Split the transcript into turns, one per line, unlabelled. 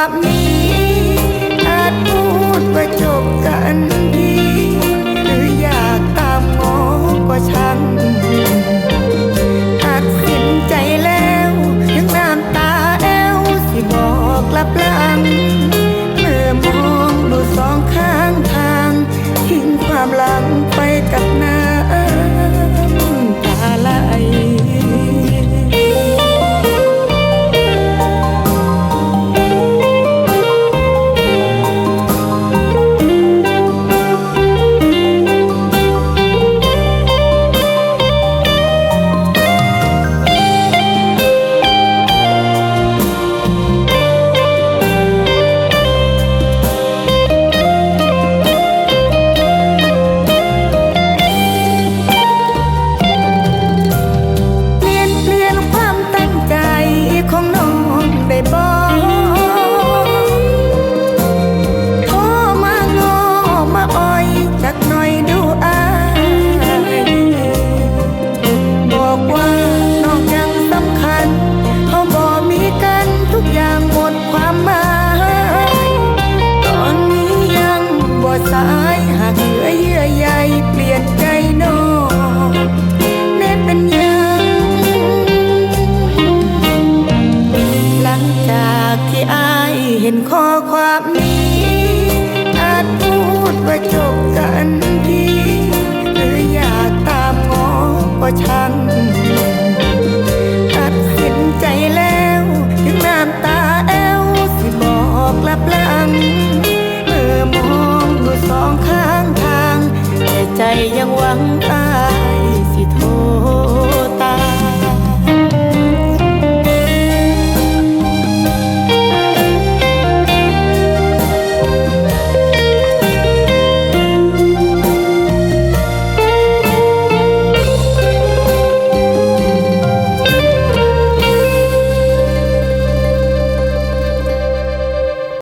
stop me. หักเหลือเยื่อใยเปลี่ยนใจนอกแน่เป็นยังหลังจากที่อายเห็นข้อความนี้อาจพูดว่าจบ 长大